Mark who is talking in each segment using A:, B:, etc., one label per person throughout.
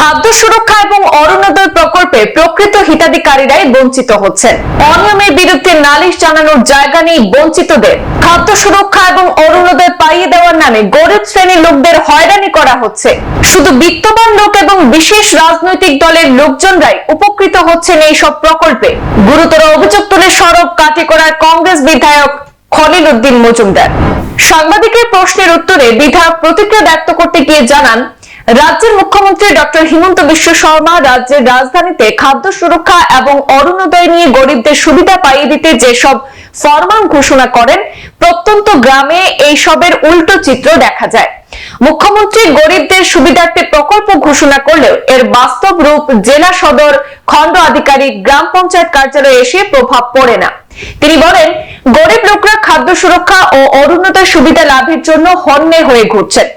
A: খাদ্য সুরক্ষা এবং অরুণোদয় প্রকল্পে প্রকৃত হিতাধিকারীরাই বঞ্চিত হচ্ছেন। অনিয়মের বিরুদ্ধে নালিশ জানানোর জায়গা নেই বঞ্চিতদের। খাদ্য সুরক্ষা এবং অরুণোদয় পাইয়ে দেওয়ার নামে গরিব শ্রেণির লোকদের হয়রানি করা হচ্ছে। শুধু বিত্তবান লোক এবং বিশেষ রাজনৈতিক দলের লোকজনরাই উপকৃত হচ্ছেন এই সব প্রকল্পে। গুরুতর অভিযোগ তুলে সড়ক কাটি করার কংগ্রেস বিধায়ক খলিল উদ্দিন মজুমদার। সাংবাদিকের প্রশ্নের উত্তরে বিধায়ক প্রতিক্রিয়া ব্যক্ত করতে গিয়ে জানান রাজ্যের মুখ্যমন্ত্রী ডক্টর হিমন্ত বিশ্ব শর্মা রাজ্যের রাজধানীতে খাদ্য সুরক্ষা এবং অরুণোদয় নিয়ে গরিবদের সুবিধা পাইয়ে দিতে যেসব ফরমান ঘোষণা করেন, প্রত্যন্ত গ্রামে এই সবের উল্টো চিত্র দেখা যায়। মুখ্যমন্ত্রী গরিবদের সুবিধার্থে প্রকল্প ঘোষণা করলেও এর বাস্তব রূপ জেলা সদর খণ্ড আধিকারিক গ্রাম পঞ্চায়েত কার্যালয়ে এসে প্রভাব পড়ে না। তিনি বলেন, গরিব লোকরা খাদ্য সুরক্ষা ও অরুণোদয় সুবিধা লাভের জন্য হন্যে হয়ে ঘুরছেন।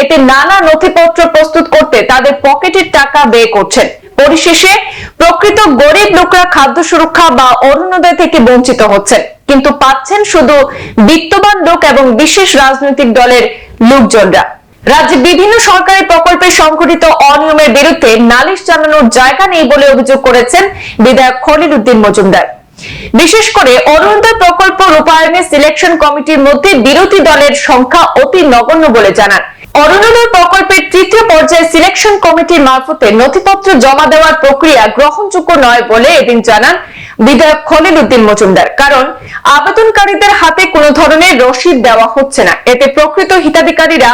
A: এতে নানা নথিপত্র প্রস্তুত করতে তাদের পকেটের টাকা ব্যয় করছেন। পরিশেষে প্রকৃত গরিব লোকরা খাদ্য সুরক্ষা বা অরুণোদয় থেকে বঞ্চিত হচ্ছেন। কিন্তু পাচ্ছেন শুধু বিত্তবান লোক এবং বিশেষ রাজনৈতিক দলের লোকজনরা। রাজ্যে বিভিন্ন সরকারি প্রকল্পে সংঘটিত অনিয়মের বিরুদ্ধে নালিশ জানানোর জায়গা নেই বলে অভিযোগ করেছেন বিধায়ক খলিল উদ্দিন মজুমদার। বিশেষ করে অরুণোদয় প্রকল্প রূপায়ণে সিলেকশন কমিটির মধ্যে বিরোধী দলের সংখ্যা অতি নগণ্য বলে জানান। অরুণোদয় প্রকল্পের তৃতীয় পর্যায়ে সিলেকশন কমিটির মারফতে নথিপত্র জমা দেওয়ার প্রক্রিয়া গ্রহণযোগ্য নয় বলে এদিন জানান বিধায়ক খলিল উদ্দিন মজুমদার। কারণ, আবেদনকারীদের হাতে কোনো ধরনের রসিদ দেওয়া হচ্ছে না। এতে প্রকৃত হিতাধিকারীরা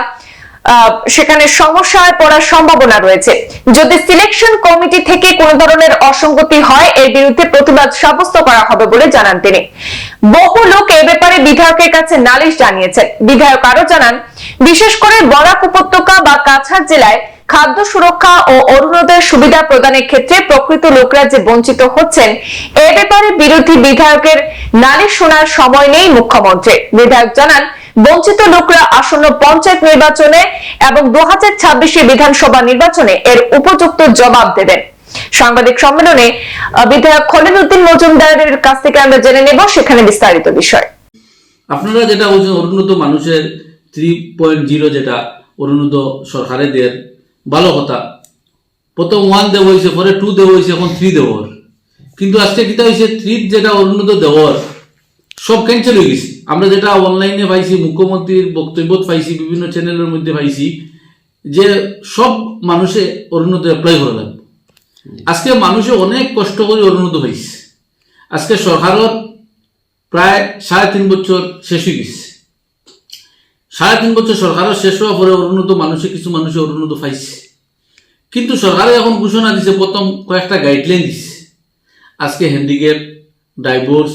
A: সেখানে সমস্যায় পড়ার সম্ভাবনা রয়েছে। যদি সিলেকশন কমিটি থেকে কোন ধরনের অসঙ্গতি হয়, এর বিরুদ্ধে প্রতিবাদ সাব্যস্ত করা হবে বলে জানান তিনি। বহু লোক এ ব্যাপারে বিধায়কের কাছে নালিশ জানিয়েছেন। বিধায়ক আরও জানান বিশেষ করে বরাক উপত্যকা বা কাছাড় জেলায় খাদ্য সুরক্ষা ও অরুণোদয় সুবিধা প্রদানের ক্ষেত্রে প্রকৃত লোকরা যে বঞ্চিত হচ্ছেন, এ ব্যাপারে বিরোধী বিধায়কের নালিশ শোনার সময় নেই মুখ্যমন্ত্রী বিধায়ক জানান, বঞ্চিত লোকরা আসন্ন পঞ্চায়েত নির্বাচনে এবং দু হাজার ছাব্বিশে বিধানসভা নির্বাচনে এর উপযুক্ত জবাব দেবেন। সাংবাদিক সম্মেলনে বিধায়ক খলিল উদ্দিন মজুমদারের কাছ থেকে আমরা জেনে নেব সেখানে বিস্তারিত বিষয়।
B: আপনারা যেটা অরুণত মানুষের থ্রি পয়েন্ট জিরো যেটা অরুণত সরকারে দেয় ভালো কথা। প্রথম ওয়ান দেব হয়েছে, পরে টু দেব হয়েছে, এখন থ্রি দেবর কিন্তু আজকে কিতা হয়েছে থ্রি যেটা অরুণত দেবর সব ক্যান্সেল হয়ে গেছে। আমরা যেটা অনলাইনে পাইছি, মুখ্যমন্ত্রীর বক্তব্য পাইছি, বিভিন্ন চ্যানেলের মধ্যে পাইছি, যে সব মানুষে অরুণত অ্যাপ্লাই করা লাগবে। আজকে মানুষে অনেক কষ্ট করে অরুণত হয়েছে আজকে সরকারত প্রায় সাড়ে তিন বছর শেষ হয়ে গেছে। সাড়ে তিন বছর সরকারের শেষ হওয়ার পরে অরুণত মানুষে কিছু মানুষে অরুণত পাইছে। কিন্তু সরকারে এখন ঘোষণা দিছে, প্রথম কয়েকটা গাইডলাইন দিছে। আজকে হ্যান্ডিক্যাপ ডাইভোর্স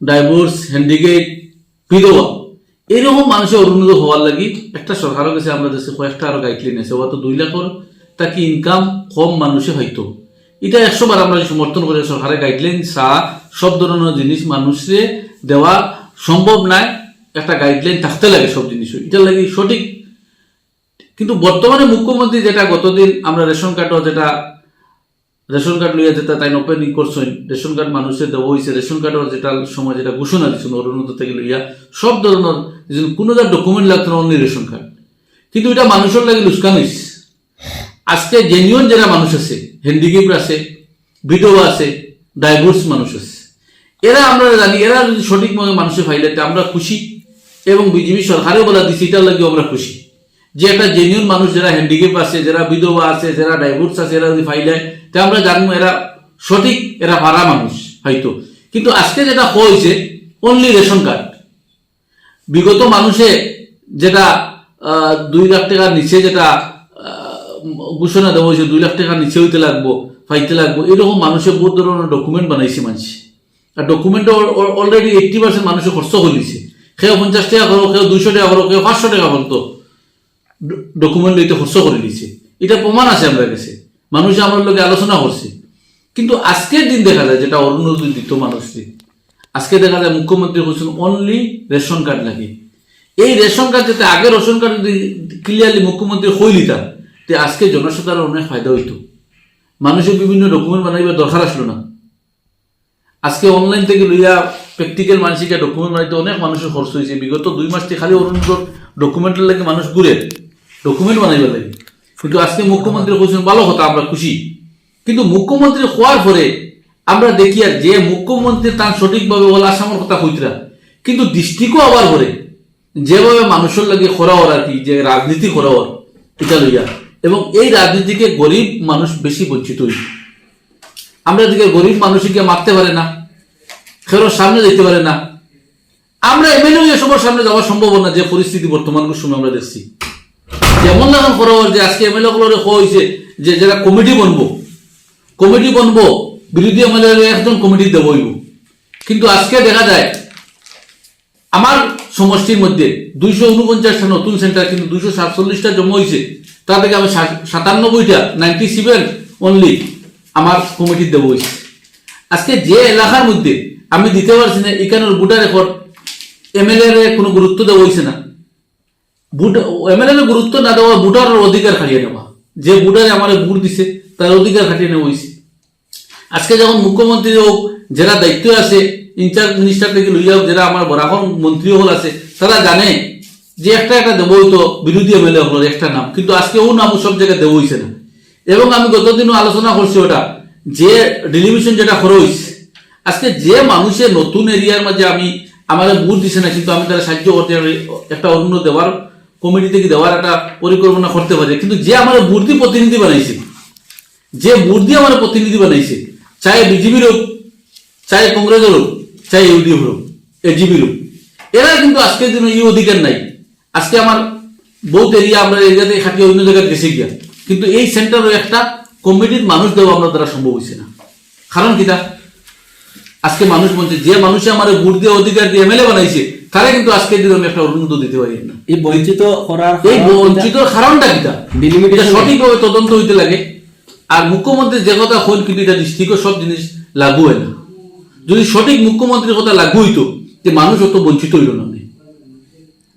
B: ডাইভোর্স হ্যান্ডিক্যাপ বিধবা এইরকম মানুষের অরুণত হওয়ার লাগি একটা সরকারের কাছে আমরা দেশে কয়েকটা আরও গাইডলাইন আছে। অত দুই লাখর তাকে ইনকাম কম মানুষে হয়তো। এটা একশো বার আমরা সমর্থন করে, সরকারের গাইডলাইন চা সব ধরনের জিনিস মানুষে দেওয়া সম্ভব নাই। একটা গাইডলাইন থাকতে লাগে সব জিনিস এটার লাগে সঠিক। কিন্তু বর্তমানে মুখ্যমন্ত্রী যেটা গতদিন আমরা রেশন কার্ডও যেটা, রেশন কার্ড লইয়া যেটা তাই ওপেনিং করছেন, রেশন কার্ড মানুষের দেওয়া হয়েছে রেশন কার্ডের যেটা সময় যেটা ঘোষণা দিচ্ছেন অরুণত থেকে লইয়া, সব ধরনের কোনো যার ডকুমেন্ট লাগতো না অন্য রেশন কার্ড কিন্তু এটা মানুষের লাগে লুস্কান হয়েছে আজকে জেনুইন যারা মানুষ আছে হ্যান্ডিক্যাপ আছে বিধবা আছে ডাইভোর্স মানুষ আছে, এরা আমরা জানি, এরা যদি সঠিক মানুষের ফাইলাতে আমরা খুশি। এবং বিজেপি সরকারেও বলা দিচ্ছে এটার লাগে আমরা খুশি। যে একটা জেনুইন মানুষ যারা হ্যান্ডিক্যাপ আছে, যারা বিধবা আছে, যারা ডাইভোর্স আছে, এরা যদি ফাইল ফাইলায় তা আমরা জানব এরা সঠিক, এরা ভাড়া মানুষ হয়তো। কিন্তু আজকে যেটা হয়েছে অনলি রেশন কার্ড বিগত মানুষে যেটা দুই লাখ টাকার নিচে যেটা ঘোষণা দেওয়া হয়েছে, দুই লাখ টাকার নিচে হইতে লাগবো ফাইতে লাগবো, এরকম মানুষের বহুত ধরনের ডকুমেন্ট বানাইছে মানুষ। আর ডকুমেন্ট অলরেডি এইটটি পার্সেন্ট মানুষে খরচ করেছে কেউ পঞ্চাশ টাকা করো কেউ দুইশো টাকা করো কেউ পাঁচশো টাকা করতো ডকুমেন্ট লইতে খরচ করে দিয়েছে এটা প্রমাণ আছে আমরা কাছে। মানুষ আমার লোকে আলোচনা করছে। কিন্তু আজকের দিন দেখা যায় যেটা অরুণোদয় দিত মানুষকে আজকে দেখা যায় মুখ্যমন্ত্রী বলছেন অনলি রেশন কার্ড লাগে এই রেশন কার্ড যাতে আগে রেশন কার্ড ক্লিয়ারলি মুখ্যমন্ত্রী হই লিতাম তে আজকে জনসাধারণ অনেক ফায়দা হইতো। মানুষের বিভিন্ন ডকুমেন্ট বানাইবার দরকার আসলো না। আজকে অনলাইন থেকে লইয়া প্র্যাকটিক্যাল মানসিকা ডকুমেন্ট বানাইতে অনেক মানুষের খরচ হয়েছে। বিগত দুই মাস থেকে খালি অরুণোদয় ডকুমেন্টের লাগে মানুষ ঘুরে। ডকুমেন্ট বানাইবার লাগে। কিন্তু আজকে মুখ্যমন্ত্রী বলছেন, ভালো কথা, আমরা খুশি। কিন্তু মুখ্যমন্ত্রী হওয়ার পরে আমরা দেখি আর যে মুখ্যমন্ত্রী তার সঠিকভাবে বলা আসামের কথা কইতরা। কিন্তু দৃষ্টিকও আবার করে যেভাবে মানুষের লাগে খরা ওর আর কি, যে রাজনীতি করা ওর এটা লইয়া। এবং এই রাজনীতিকে গরিব মানুষ বেশি বঞ্চিত হইছে। আমরা এদিকে গরিব মানুষকে মারতে পারে না। খেরোর সামনে যেতে পারে না। আমরা এমএলএ এসবের সামনে যাওয়া সম্ভব না, যে পরিস্থিতি বর্তমান সময় আমরা দেখছি। যেমন এখন খবর যে আজকে এমএলএ গুলোরে হয়েছে, যে যারা কমিটি বনবো কমিটি বনবো, বিরোধী এমএলএ একজন কমিটি দেবইব কিন্তু আজকে দেখা যায়, আমার সমষ্টির মধ্যে দুইশো উনপঞ্চাশটা নতুন সেন্টার, কিন্তু দুইশো সাতচল্লিশটা জমা হয়েছে তা থেকে আমি সাতানব্বইটা, নাইনটি সেভেন অনলি আমার কমিটির দেবো হয়েছে। আজকে যে এলাকার মধ্যে আমি দিতে পারছি না এখানের ভোটার রেকর্ড, এমএলএ কোনো গুরুত্ব দেওয়া হয়েছে না। এমএলএ গুরুত্ব না দেওয়া ভোটারের অধিকার খাটিয়ে নেওয়া। যে ভোটারে আমার ভোট দিছে, তার অধিকার খাটিয়ে নেওয়া হয়েছে আজকে যখন মুখ্যমন্ত্রী হোক, যারা দায়িত্ব আছে, ইনচার্জ মিনিস্টার থেকে লইয়া হোক যারা আমার বরাহন মন্ত্রী হল আছে, তারা জানে যে একটা একটা দেবো তো বিরোধী এমএলএ হল, একটা নাম। কিন্তু আজকে ও নাম সব জায়গায় দেবো হয়েছে না। এবং আমি গতদিনও আলোচনা করছি ওটা, যে ডেলিভিশন যেটা খরচ আজকে যে মানুষের নতুন এরিয়ার মাঝে আমি, আমাদের বুথ দিছে না, কিন্তু আমি তারা সাহায্য করতে একটা অন্য দেওয়ার কমিটি থেকে দেওয়ার একটা পরিকল্পনা করতে পারি। কিন্তু যে আমার বুদ্ধি প্রতিনিধি বানাইছে, যে বুদ্ধি আমার প্রতিনিধি বানাইছে, চাই বিজেপির হোক চাই কংগ্রেসের হোক চাই ইউডিএফ হোক এজিপির হোক এরা কিন্তু আজকের দিনে এই অধিকার নাই। আজকে আমার বহুত এরিয়া আমরা এরিয়া থেকে খাটিয়ে অন্য জায়গায় গেছে গিয়া। কিন্তু এই সেন্টারও একটা কমিটির মানুষ দেওয়া আমরা দ্বারা সম্ভব হয়েছে না। কারণ কিটা আজকে মানুষ বলছে যে মানুষে আমার ভোট দিয়ে অধিকার দিয়ে এমএলএ বানাইছে তারা কিন্তু আজকের দিনে আমি একটা অনুমতি দিতে পারি না।
C: এই বঞ্চিত করার
B: এই বঞ্চিত কারণটা কিটা
C: Delimitation
B: সঠিকভাবে তদন্ত হইতে লাগে। আর মুখ্যমন্ত্রী যে কথা হল কিন্তু এটা দৃষ্টিকে সব জিনিস লাগু হয় না। যদি সঠিক মুখ্যমন্ত্রীর কথা লাগু হইতো যে মানুষ অত বঞ্চিত হইল না।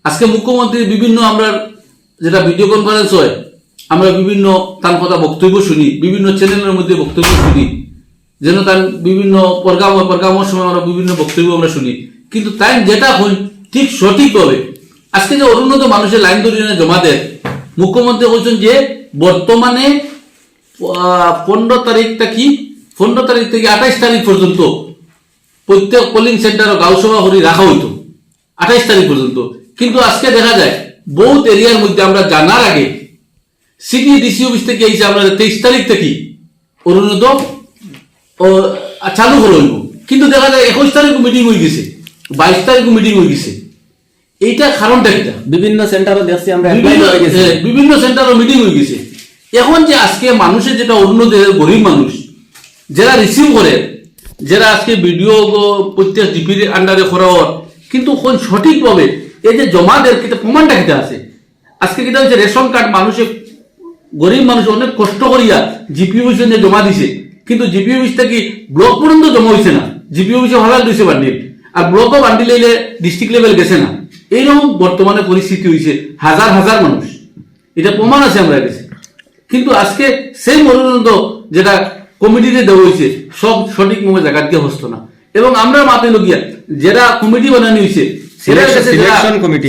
B: আজকে মুখ্যমন্ত্রীর বিভিন্ন আমরা যেটা ভিডিও কনফারেন্স হয় আমরা বিভিন্ন তার কথা বক্তব্য শুনি বিভিন্ন চ্যানেলের মধ্যে বক্তব্য শুনি। যেন তার বিভিন্ন পরগাম, পরগামের সময় আমরা বিভিন্ন বক্তব্য আমরা শুনি। কিন্তু তাই যেটা হই ঠিক সঠিকভাবে আজকে যে অরুণত মানুষের লাইন ধরে জমা দেয়, মুখ্যমন্ত্রী বলছেন যে, বর্তমানে পনেরো তারিখটা কি? পনেরো তারিখ থেকে আঠাইশ তারিখ পর্যন্ত প্রত্যেক পোলিং সেন্টার গাঁও সভা করে রাখা হইতো। আঠাইশ তারিখ পর্যন্ত। কিন্তু আজকে দেখা যায়, বহুত এরিয়ার মধ্যে আমরা জানার আগে, সিটি, ডিসি অফিস থেকে এসে আমরা তেইশ তারিখ থেকে অরুণোদয় ও চালু হইব কিন্তু দেখা যায় একুশ তারিখ মিটিং হয়ে গেছে বাইশ তারিখ মিটিং হয়ে গেছে। এইটা কারণটা কিটা?
C: বিভিন্ন সেন্টারও দেখছি আমরা
B: বিভিন্ন বিভিন্ন সেন্টারও মিটিং হয়ে গেছে। এখন যে আজকে মানুষের যেটা অরুণোদয় গরিব মানুষ যারা রিসিভ করে যারা আজকে ভিডিও প্রত্যেক ডিপির আন্ডারে করা কিন্তু কোন সঠিকভাবে এই যে জমা দেয় কিন্তু প্রমাণটা কিটা আছে? আজকে কিটা হচ্ছে রেশন কার্ড মানুষের গরিব মানুষ অনেক কষ্ট করিয়া জিপি জমা দিছে। কিন্তু জিপি অফিস থেকে ব্লক পর্যন্ত জমা হয়েছে না? জিপি অফিসে হলাল দিছে বান্ডিল আর ব্লকও বান্ডিল এলে ডিস্ট্রিক্ট লেভেল গেছে না। এইরকম বর্তমানে পরিস্থিতি হয়েছে হাজার হাজার মানুষ। এটা প্রমাণ আছে আমরা কাছে কিন্তু আজকে সেই মনোনন্দ যেটা কমিটিতে দেওয়া হয়েছে সব সঠিকভাবে জায়গা দিয়ে হস্ত না। এবং আমরা মাথায় লগিয়া যেটা কমিটি বানানো হয়েছে।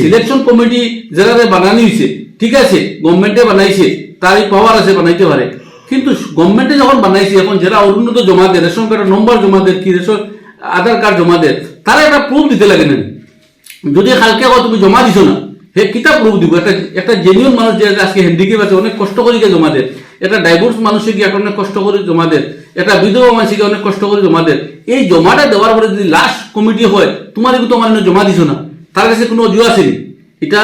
B: সিলেকশন কমিটি যারা বানানো হয়েছে ঠিক আছে গভর্নমেন্টে বানাইছে তারই পাওয়ার আছে বানাইতে পারে। কিন্তু গভর্নমেন্টে যখন বানাইছে এখন যারা অরুণত জমা দেয়, রেশন কার্ডের নম্বর জমা দেয়, কি রেশন, আধার কার্ড জমা দেয়, তারা একটা প্রুফ দিতে লাগে না। যদি কালকে তুমি জমা দিছো না, হে কিতা প্রুফ দিব? একটা একটা জেনুইন মানুষ যে আজকে হ্যান্ডিক্যাপ আছে, অনেক কষ্ট করে গিয়ে জমা দেয়। একটা ডাইভোর্স মানুষকে গিয়ে অনেক কষ্ট করে জমা দেয়। একটা বিধবা মানুষকে অনেক কষ্ট করে জমা দেয়। এই জমাটা দেওয়ার পরে যদি লাস্ট কমিটি হয় তোমার কিন্তু তোমার জমা দিছো না। তার কাছে কোনো অজু আসেনি এটা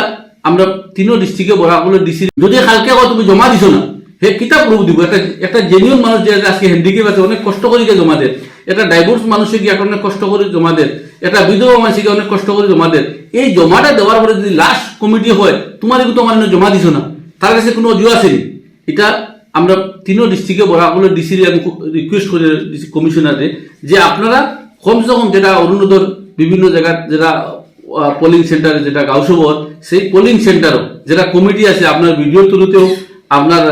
B: আমরা তিনও ডিস্ট্রিক্টে বরাবর ডিসি যদি কালকে তুমি জমা দিছো না হে কিতা প্রুফ দিব। একটা একটা জেনুইন মানুষ যে আজকে হ্যান্ডিক্যাপ আছে, অনেক কষ্ট করে গিয়ে জমা দেয় একটা ডাইভোর্স মানুষকে গিয়ে অনেক কষ্ট করে জমা দেয় একটা বিধবা মানুষকে অনেক কষ্ট করে জমা দেয় এই জমাটা দেওয়ার পরে যদি লাস্ট কমিটি হয় তোমার কিন্তু তোমার জমা দিছো না। তার কাছে কোনো অজু আসেনি এটা আমরা তিনও ডিস্ট্রিক্টে বরাবর ডিসি আমি রিকোয়েস্ট করে কমিশনারে যে আপনারা কমসে কম যেটা অরুণোদয় বিভিন্ন জায়গার যেটা পোলিং সেন্টারে যেটা গাউসবর সেই পোলিং সেন্টারও যেটা কমিটি আছে, আপনার ভিডিও থ্রুতে হোক আপনার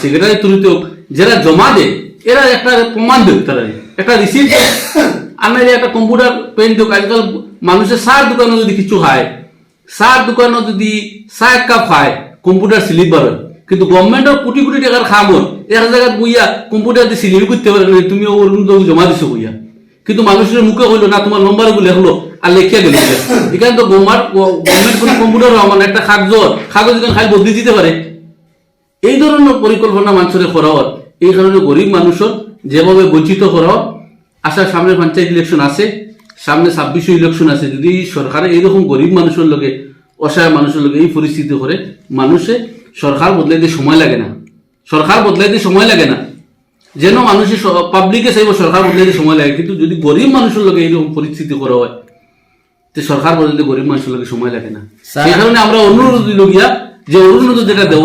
B: সেক্রেটারি থ্রুতে হোক, যারা জমা দেয়, এরা একটা প্রমাণ দেখ তারা। একটা রিসিপ্ট আমার একটা কম্পিউটার পেন দেখ আজকাল মানুষের সার দোকানে যদি কিছু হয়, সার দোকানে যদি চা এক কাপ খায় কম্পিউটার স্লিপ বার কিন্তু গভর্নমেন্টের কোটি কোটি টাকার খামর এক জায়গায় বইয়া কম্পিউটার দিয়ে সিলিমি করতে পারে তুমি অরুণোদয় জমা দিছো বইয়া। কিন্তু মানুষের মুখে হইল না, তোমার নম্বরগুলো লেখলো আর লেখিয়া গেল এখানে তো গভর্নমেন্ট কোনো কম্পিউটার মানে একটা কাগজ। কাগজ খালি বদলি দিতে পারে। এই ধরনের পরিকল্পনা মানুষের করা এই কারণে গরিব মানুষের যেভাবে বঞ্চিত করা হয়, আশা সামনে পঞ্চায়েত ইলেকশন আছে সামনে ছাব্বিশে ইলেকশন আছে যদি সরকার এইরকম গরিব মানুষের লোকে অসহায় মানুষের লোকে এই পরিস্থিতি করে মানুষে সরকার বদলাইতে সময় লাগে না। সরকার বদলাইতে সময় লাগে না। যেন মানুষের পাবলিকে চাইব সরকার বদলাইতে সময় লাগে কিন্তু যদি গরিব মানুষের লোকে এইরকম পরিস্থিতি করা হয় তো সরকার বদলাইতে গরিব মানুষের লোকে সময় লাগে না। সেই কারণে আমরা অনুরোধ দিল গিয়া যে অনুরোধ যেটা দেব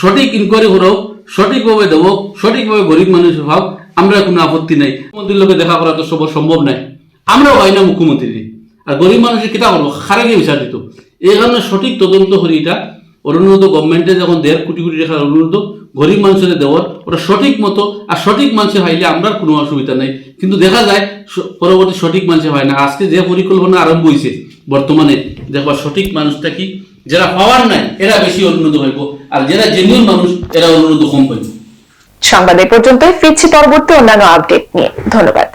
B: সঠিক ইনকোয়ারি করো সঠিকভাবে দেব সঠিকভাবে গরিব মানুষ ভাব আমরা কোনো আপত্তি নাই। মুখ্যমন্ত্রীর লোকে দেখা করা তো সব সম্ভব নাই। আমরাও হয় না মুখ্যমন্ত্রী। আর গরিব মানুষের কিতা করব? খারে গিয়ে বিচার দিত। এই কারণে সঠিক তদন্ত করি এটা। অনুরোধ গভর্নমেন্টে যখন দেড় কোটি কোটি টাকার অনুরোধ গরিব মানুষের দেওয়ার ওটা সঠিক মতো আর সঠিক মানুষের হাইলে আমরা কোনো অসুবিধা নাই। কিন্তু দেখা যায় পরবর্তী সঠিক মানুষের হয় না। আজকে যে পরিকল্পনা আরম্ভ হয়েছে বর্তমানে দেখবা সঠিক মানুষটা কি? যারা পাওয়ার নাই, এরা বেশি অনুন্নত হইব। আর যারা জেনুইন মানুষ, এরা অনুরোধ কম পাইব
A: সংবাদ এ পর্যন্তই, ফিরছি পরবর্তী অন্যান্য আপডেট নিয়ে। ধন্যবাদ।